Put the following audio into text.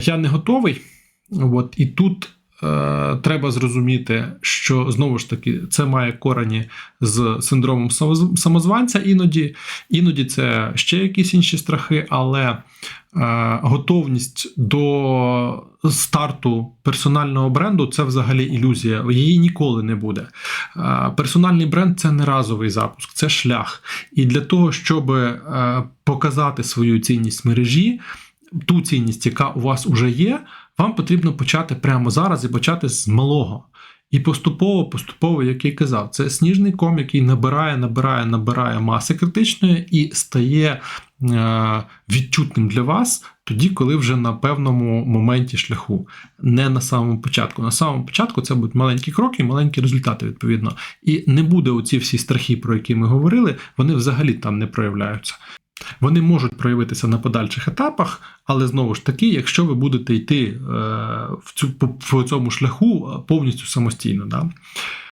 Я не готовий. От, і тут е, треба зрозуміти, що знову ж таки це має корені з синдромом самозванця іноді, іноді це ще якісь інші страхи, але е, готовність до старту персонального бренду це взагалі ілюзія. Її ніколи не буде. Е, Персональний бренд це не разовий запуск, це шлях. І для того, щоб е, показати свою цінність мережі, ту цінність, яка у вас вже є, вам потрібно почати прямо зараз і почати з малого. І поступово, поступово, як я казав, це сніжний ком, який набирає, набирає, набирає маси критичної і стає е, відчутним для вас тоді, коли вже на певному моменті шляху, не на самому початку. На самому початку це будуть маленькі кроки, маленькі результати, відповідно. І не буде оці всі страхи, про які ми говорили, вони взагалі там не проявляються. Вони можуть проявитися на подальших етапах, але знову ж таки, якщо ви будете йти е, в, цю, по, цьому шляху повністю самостійно. Да?